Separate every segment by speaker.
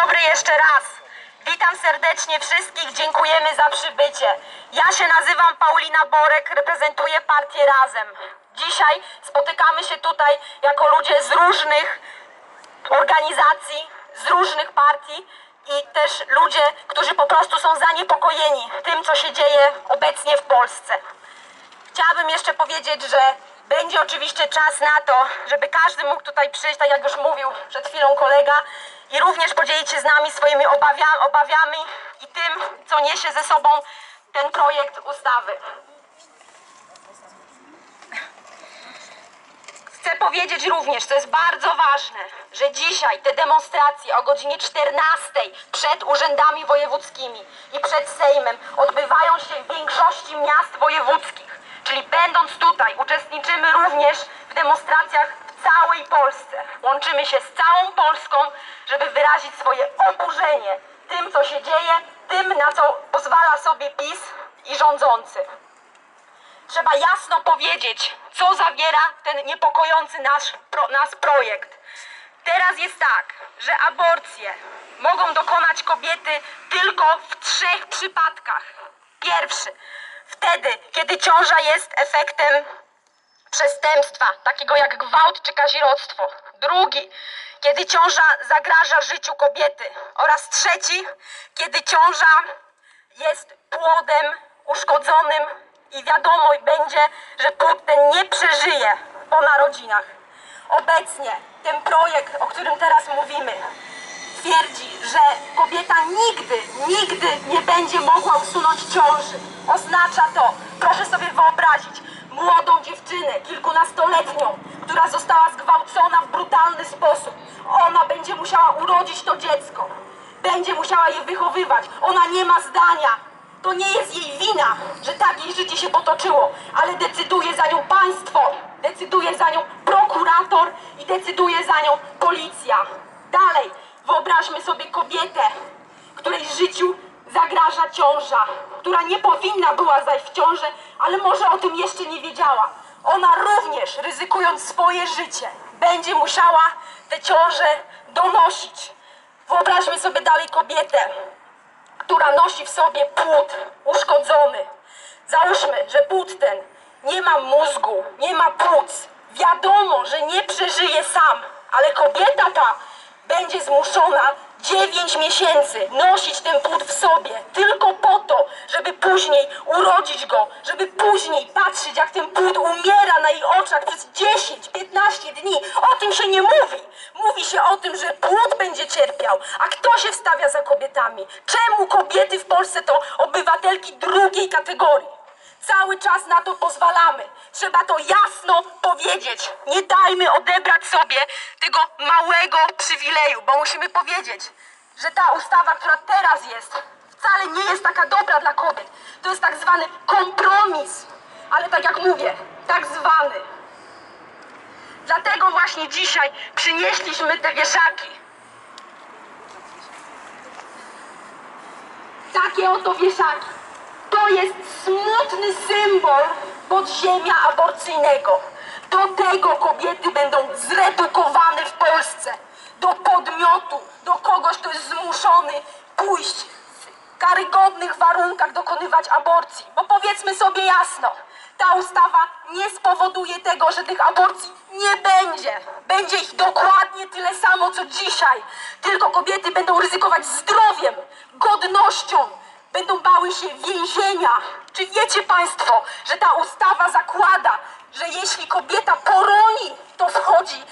Speaker 1: dobry jeszcze raz. Witam serdecznie wszystkich, dziękujemy za przybycie. Ja się nazywam Paulina Borek, reprezentuję partię Razem. Dzisiaj spotykamy się tutaj jako ludzie z różnych organizacji, z różnych partii i też ludzie, którzy po prostu są zaniepokojeni tym, co się dzieje obecnie w Polsce. Chciałabym jeszcze powiedzieć, że będzie oczywiście czas na to, żeby każdy mógł tutaj przyjść, tak jak już mówił przed chwilą kolega, i również podzielić się z nami swoimi obawia, obawiami i tym, co niesie ze sobą ten projekt ustawy. Chcę powiedzieć również, co jest bardzo ważne, że dzisiaj te demonstracje o godzinie 14 przed urzędami wojewódzkimi i przed Sejmem odbywają się w większości miast wojewódzkich. Czyli będąc tutaj, uczestniczymy również w demonstracjach w całej Polsce. Łączymy się z całą Polską, żeby wyrazić swoje oburzenie tym, co się dzieje, tym, na co pozwala sobie PiS i rządzący. Trzeba jasno powiedzieć, co zawiera ten niepokojący nasz, pro, nas projekt. Teraz jest tak, że aborcje mogą dokonać kobiety tylko w trzech przypadkach. Pierwszy, wtedy, kiedy ciąża jest efektem przestępstwa, takiego jak gwałt czy kazirodztwo. Drugi, kiedy ciąża zagraża życiu kobiety. Oraz trzeci, kiedy ciąża jest płodem uszkodzonym i wiadomo będzie, że płód ten nie przeżyje po narodzinach. Obecnie ten projekt, o którym teraz mówimy, twierdzi, że kobieta nigdy, nigdy nie będzie mogła usunąć ciąży. Oznacza to, proszę sobie wyobrazić, młodą dziewczynę, kilkunastoletnią, która została zgwałcona w brutalny sposób. Ona będzie musiała urodzić to dziecko. Będzie musiała je wychowywać. Ona nie ma zdania. To nie jest jej wina, że tak jej życie się potoczyło, ale decyduje za nią państwo, decyduje za nią prokurator i decyduje za nią policja. Dalej, wyobraźmy sobie kobietę, której życiu zagraża ciąża, która nie powinna była zajść w ciążę, ale może o tym jeszcze nie wiedziała. Ona również, ryzykując swoje życie, będzie musiała tę ciążę donosić. Wyobraźmy sobie dalej kobietę, która nosi w sobie płód uszkodzony. Załóżmy, że płód ten nie ma mózgu, nie ma płuc. Wiadomo, że nie przeżyje sam, ale kobieta ta będzie zmuszona 9 miesięcy nosić ten płód w sobie tylko po to, żeby później urodzić go, żeby później patrzeć, jak ten płód umiera na jej oczach przez 10-15 dni. O tym się nie mówi. Mówi się o tym, że płód będzie cierpiał. A kto się wstawia za kobietami? Czemu kobiety w Polsce to obywatelki drugiej kategorii? Cały czas na to pozwalamy. Trzeba to jasno powiedzieć. Nie dajmy odebrać sobie tego małego przywileju, bo musimy powiedzieć, że ta ustawa, która teraz jest, wcale nie jest taka dobra dla kobiet. To jest tak zwany kompromis. Ale tak jak mówię, tak zwany. Dlatego właśnie dzisiaj przynieśliśmy te wieszaki. Takie oto wieszaki. To jest smutny symbol podziemia aborcyjnego. Do tego kobiety będą zredukowane w Polsce. Do podmiotu, do kogoś, kto jest zmuszony pójść w karygodnych warunkach dokonywać aborcji. Bo powiedzmy sobie jasno, ta ustawa nie spowoduje tego, że tych aborcji nie będzie. Będzie ich dokładnie tyle samo, co dzisiaj. Tylko kobiety będą ryzykować zdrowiem, godnością, będą bały się więzienia. Czy wiecie Państwo, że ta ustawa zakłada, że jeśli kobieta poroni, to wchodzi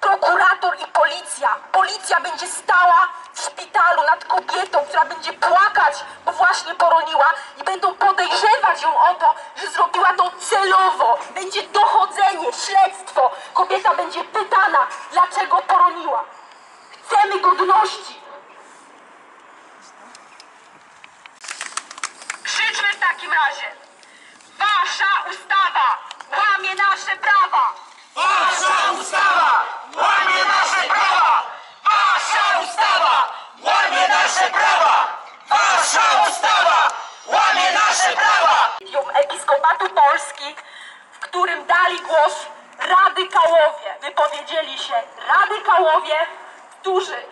Speaker 1: prokurator i policja. Policja będzie stała w szpitalu nad kobietą, która będzie płakać, bo właśnie poroniła i będą podejrzewać ją o to, że zrobiła to celowo. Będzie dochodzenie, śledztwo. Kobieta będzie pytana, dlaczego poroniła. Chcemy godności. Krzyczmy w takim razie. Wasza ustawa łamie nasze prawa.
Speaker 2: Wasza ustawa łamie nasze prawa! Wasza ustawa łamie nasze prawa! Wasza ustawa łamie nasze prawa!
Speaker 1: Episkopatu Polski, w którym dali głos radykałowie. Wypowiedzieli się radykałowie, którzy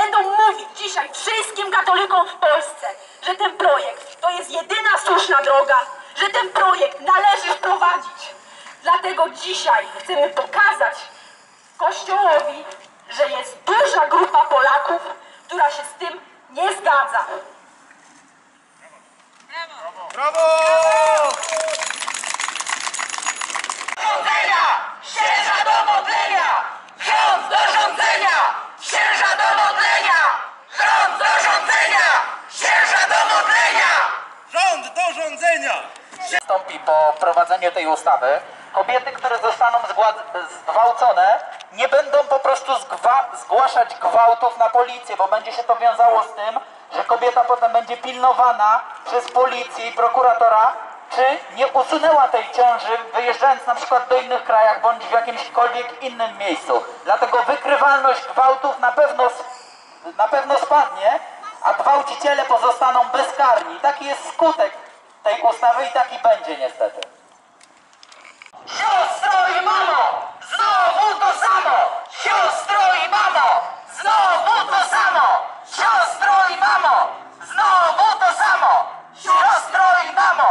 Speaker 1: będą mówić dzisiaj wszystkim katolikom w Polsce, że ten projekt to jest jedyna słuszna droga, że ten projekt należy wprowadzić. Dlatego dzisiaj chcemy pokazać Kościołowi, że jest duża grupa Polaków, która się z tym nie zgadza.
Speaker 3: Po wprowadzeniu tej ustawy, kobiety, które zostaną zgwałcone, nie będą po prostu zgłaszać gwałtów na policję, bo będzie się to wiązało z tym, że kobieta potem będzie pilnowana przez policję i prokuratora, czy nie usunęła tej ciąży, wyjeżdżając na przykład do innych krajach bądź w jakimśkolwiek innym miejscu. Dlatego wykrywalność gwałtów na pewno, na pewno spadnie, a gwałciciele pozostaną bezkarni. Taki jest skutek tej ustawy i taki będzie niestety.
Speaker 2: Siostro i mamo! Znowu to samo! Siostro i mamo! Znowu to samo! Siostro i mamo! Znowu to samo! Siostro i mamo!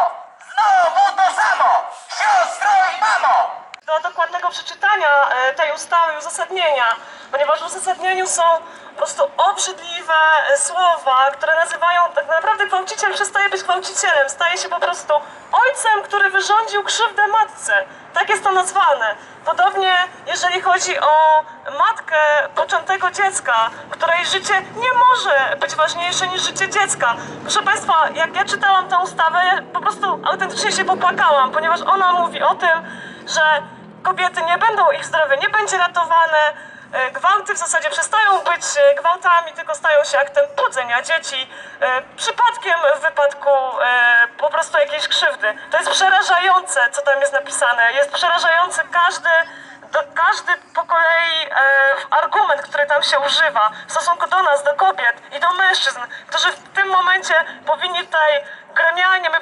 Speaker 2: Znowu to samo! Siostro i mamo!
Speaker 4: Przeczytania e, tej ustawy uzasadnienia, ponieważ w uzasadnieniu są po prostu obrzydliwe e, słowa, które nazywają tak naprawdę gwałciciel przestaje być gwałcicielem, staje się po prostu ojcem, który wyrządził krzywdę matce. Tak jest to nazwane. Podobnie jeżeli chodzi o matkę poczętego dziecka, której życie nie może być ważniejsze niż życie dziecka. Proszę Państwa, jak ja czytałam tę ustawę, ja po prostu autentycznie się popłakałam, ponieważ ona mówi o tym, że kobiety nie będą, ich zdrowie nie będzie ratowane, e, gwałty w zasadzie przestają być e, gwałtami, tylko stają się aktem płodzenia dzieci, e, przypadkiem w wypadku po prostu jakiejś krzywdy. To jest przerażające, co tam jest napisane. Jest przerażający każdy, każdy po kolei argument, który tam się używa w stosunku do nas, do kobiet i do mężczyzn, którzy w tym momencie powinni tutaj powinniśmy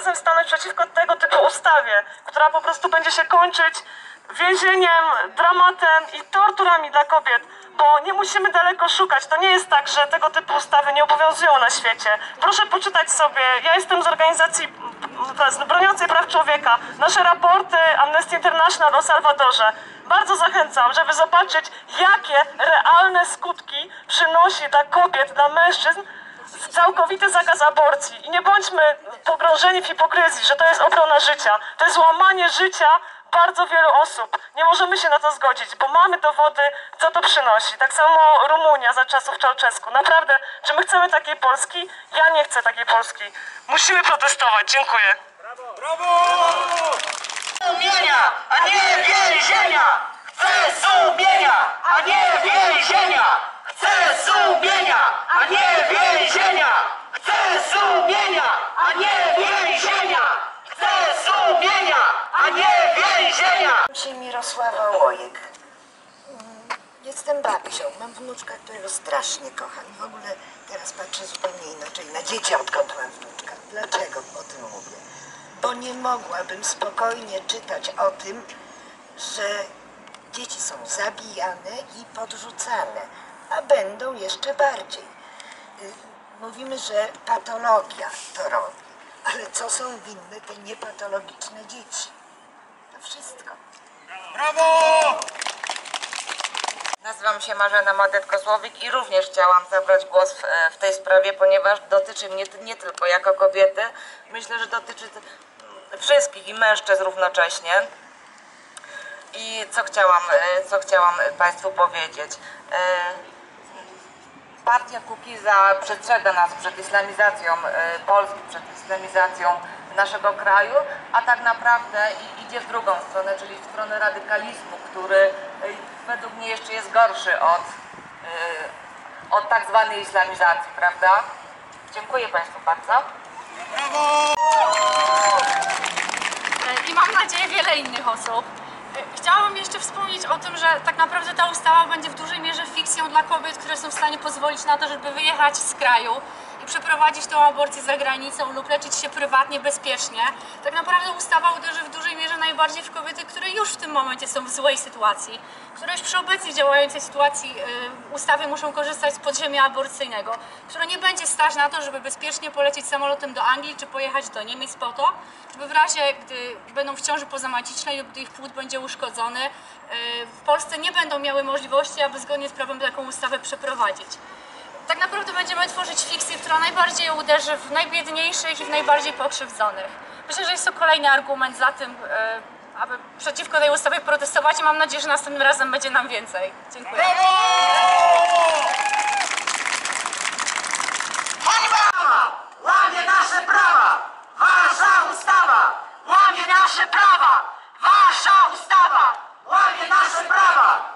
Speaker 4: razem stanąć przeciwko tego typu ustawie, która po prostu będzie się kończyć więzieniem, dramatem i torturami dla kobiet, bo nie musimy daleko szukać. To nie jest tak, że tego typu ustawy nie obowiązują na świecie. Proszę poczytać sobie, ja jestem z organizacji broniącej praw człowieka, nasze raporty Amnesty International o Salwadorze. Bardzo zachęcam, żeby zobaczyć, jakie realne skutki przynosi dla kobiet, dla mężczyzn całkowity zakaz aborcji. I nie bądźmy pogrążeni w hipokryzji, że to jest obrona życia. To jest łamanie życia bardzo wielu osób. Nie możemy się na to zgodzić, bo mamy dowody, co to przynosi. Tak samo Rumunia za czasów Czałczesku. Naprawdę, czy my chcemy takiej Polski? Ja nie chcę takiej Polski. Musimy protestować. Dziękuję.
Speaker 2: Sumienia, a nie więzienia! Chcę sumienia, a nie więzienia! Chcę sumienia, a nie więzienia! Chcę sumienia, a nie więzienia! Chcę sumienia, a nie więzienia!
Speaker 5: Się Mirosława Łojek. Mm, Jestem babcią. Mam wnuczka, którego strasznie kocham. W ogóle teraz patrzę zupełnie inaczej na dzieci, odkąd mam wnuczka. Dlaczego o tym mówię? Bo nie mogłabym spokojnie czytać o tym, że dzieci są zabijane i podrzucane, a będą jeszcze bardziej. Y, Mówimy, że patologia to robi, ale co są winne te niepatologiczne dzieci? To wszystko.
Speaker 6: Nazywam się Marzena Madet-Kozłowik i również chciałam zabrać głos w, w tej sprawie, ponieważ dotyczy mnie nie tylko jako kobiety, myślę, że dotyczy wszystkich i mężczyzn równocześnie. I co chciałam, e, co chciałam Państwu powiedzieć. Partia Kukiza przestrzega nas przed islamizacją e, Polski, przed islamizacją naszego kraju, a tak naprawdę idzie w drugą stronę, czyli w stronę radykalizmu, który e, według mnie jeszcze jest gorszy od, e, od tak zwanej islamizacji, prawda? Dziękuję Państwu bardzo.
Speaker 7: i mam nadzieję wiele innych osób. Chciałabym jeszcze wspomnieć o tym, że tak naprawdę ta ustawa będzie w dużej mierze fikcją dla kobiet, które są w stanie pozwolić na to, żeby wyjechać z kraju przeprowadzić tą aborcję za granicą lub leczyć się prywatnie, bezpiecznie. Tak naprawdę ustawa uderzy w dużej mierze najbardziej w kobiety, które już w tym momencie są w złej sytuacji, które już przy obecnie działającej sytuacji y, ustawy muszą korzystać z podziemia aborcyjnego, które nie będzie stać na to, żeby bezpiecznie polecieć samolotem do Anglii czy pojechać do Niemiec po to, żeby w razie, gdy będą w ciąży pozamacicznej lub gdy ich płód będzie uszkodzony, y, w Polsce nie będą miały możliwości, aby zgodnie z prawem taką ustawę przeprowadzić tak naprawdę będziemy tworzyć fikcję, która najbardziej uderzy w najbiedniejszych i w najbardziej pokrzywdzonych. Myślę, że jest to kolejny argument za tym, e, aby przeciwko tej ustawie protestować i mam nadzieję, że następnym razem będzie nam więcej. Dziękuję.
Speaker 2: Łamie
Speaker 1: nasze prawa! Wasza ustawa łamie nasze prawa! Wasza ustawa łamie nasze prawa!